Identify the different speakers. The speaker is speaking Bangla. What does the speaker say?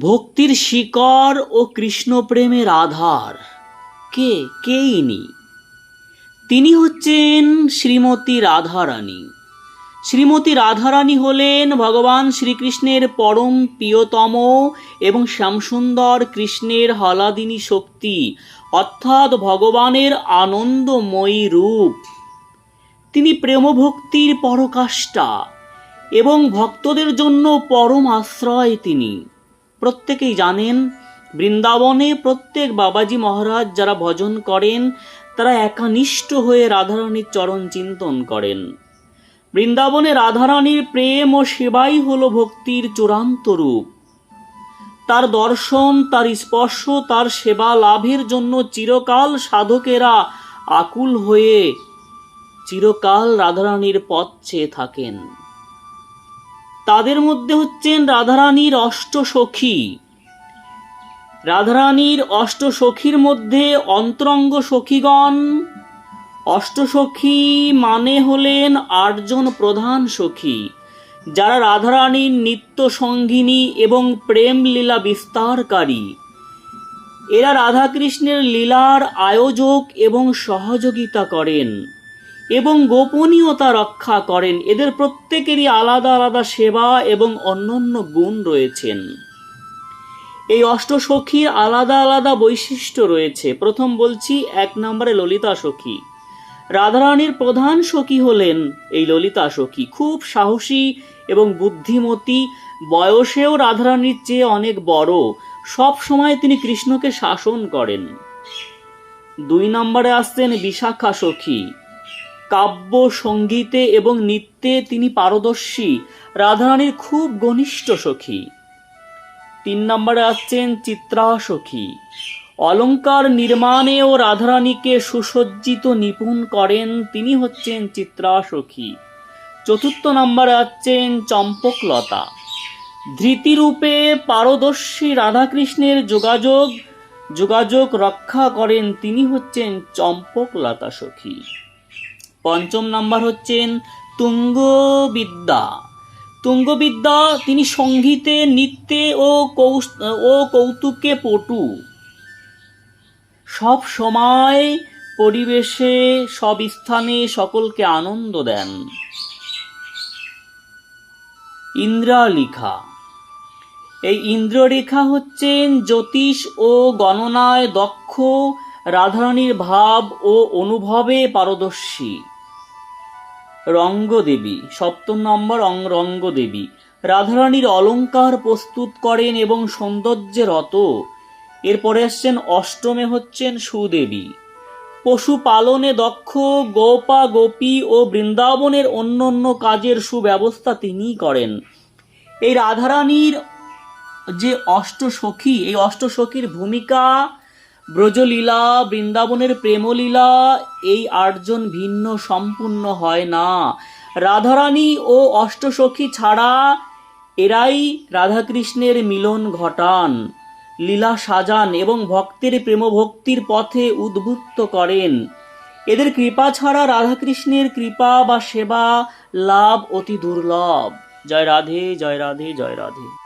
Speaker 1: ভক্তির শিকড় ও কৃষ্ণপ্রেমের আধার। কে কে ইনি? তিনি হচ্ছেন শ্রীমতী রাধারানী। শ্রীমতী রাধারানী হলেন ভগবান শ্রীকৃষ্ণের পরম প্রিয়তম এবং শ্যামসুন্দর কৃষ্ণের হলাদিনী শক্তি, অর্থাৎ ভগবানের আনন্দময়ী রূপ। তিনি প্রেমভক্তির পরকাষ্ঠা এবং ভক্তদের জন্য পরম আশ্রয় তিনি। প্রত্যেকেই জানেন, বৃন্দাবনে প্রত্যেক বাবাজি মহারাজ যারা ভজন করেন, তারা একানিষ্ঠ হয়ে রাধারানীর চরণ চিন্তন করেন। বৃন্দাবনে রাধারানীর প্রেম ও সেবাই হল ভক্তির চূড়ান্ত রূপ। তার দর্শন, তার স্পর্শ, তার সেবা লাভের জন্য চিরকাল সাধকেরা আকুল হয়ে চিরকাল রাধারানীর পথ চেয়ে থাকেন। তাদের মধ্যে হচ্ছেন রাধারানীর অষ্ট সখী রাধারানীর অষ্ট সখীর মধ্যে অন্তরঙ্গ সখীগণ। অষ্টসখী মানে হলেন আটজন প্রধান সখী, যারা রাধারানীর নিত্য সঙ্গিনী এবং প্রেম লীলা বিস্তারকারী। এরা রাধাকৃষ্ণের লীলার আয়োজক এবং সহযোগিতা করেন। এবং গোপনীয়তা রক্ষা করেন। এদের প্রত্যেকেরই আলাদা আলাদা সেবা এবং অন্যান্য গুণ রয়েছেন। এই অষ্টসখীর আলাদা আলাদা বৈশিষ্ট্য রয়েছে। প্রথম বলছি, এক নম্বরে ললিতা সখী। রাধারানীর প্রধান সখী হলেন এই ললিতা সখী। খুব সাহসী এবং বুদ্ধিমতী, বয়সেও রাধারানীর চেয়ে অনেক বড়। সব সময় তিনি কৃষ্ণকে শাসন করেন। দুই নম্বরে আসছেন বিশাখা সখী। কাব্য সঙ্গীতে এবং নৃত্যে তিনি পারদর্শী। রাধারানীর খুব ঘনিষ্ঠ সখী। তিন নম্বরে আসছেন চিত্রা সখী অলঙ্কার নির্মাণে ও রাধারানীকে সুসজ্জিত নিপুণ করেন তিনি হচ্ছেন চিত্রা সখী চতুর্থ নম্বরে আছেন চম্পকলতা। ধৃতিরূপে পারদর্শী রাধাকৃষ্ণের যোগাযোগ যোগাযোগ রক্ষা করেন তিনি হচ্ছেন চম্পকলতা সখী। পঞ্চম নাম্বার হচ্ছেন তুঙ্গবিদ্যা। তুঙ্গবিদ্যা তিনি সঙ্গীতে নৃত্যে ও কৌশ, ও কৌতুকে পটু। সব সময় পরিবেশে, সব স্থানে সকলকে আনন্দ দেন। ইন্দ্রালিখা। এই ইন্দ্ররেখা হচ্ছেন জ্যোতিষ ও গণনায় দক্ষ, রাধারানীর ভাব ও অনুভবে পারদর্শী। রঙ্গদেবী, সপ্তম নম্বর রঙ্গদেবী। রাধারানীর অলঙ্কার প্রস্তুত করেন এবং সৌন্দর্যে রত। এরপরে আসছেন অষ্টমে হচ্ছেন সুদেবী। পশু পালনে দক্ষ গোপা গোপী ও বৃন্দাবনের অন্য অন্য কাজের সুব্যবস্থা তিনিই করেন। এই রাধারানীর যে অষ্টসখী, এই অষ্টসখীর ভূমিকা ব্রজলীলা, বৃন্দাবনের প্রেমলীলা, এই আটজন ভিন্ন সম্পূর্ণ হয় না। রাধারানী ও অষ্টসখী ছাড়া এরাই রাধাকৃষ্ণের মিলন ঘটান। লীলা সাজান এবং ভক্তের প্রেমভক্তির পথে উদ্বুদ্ধ করেন। এদের কৃপা ছাড়া রাধাকৃষ্ণের কৃপা বা সেবা, লাভ অতি দুর্লভ। জয় রাধে জয় রাধে জয় রাধে।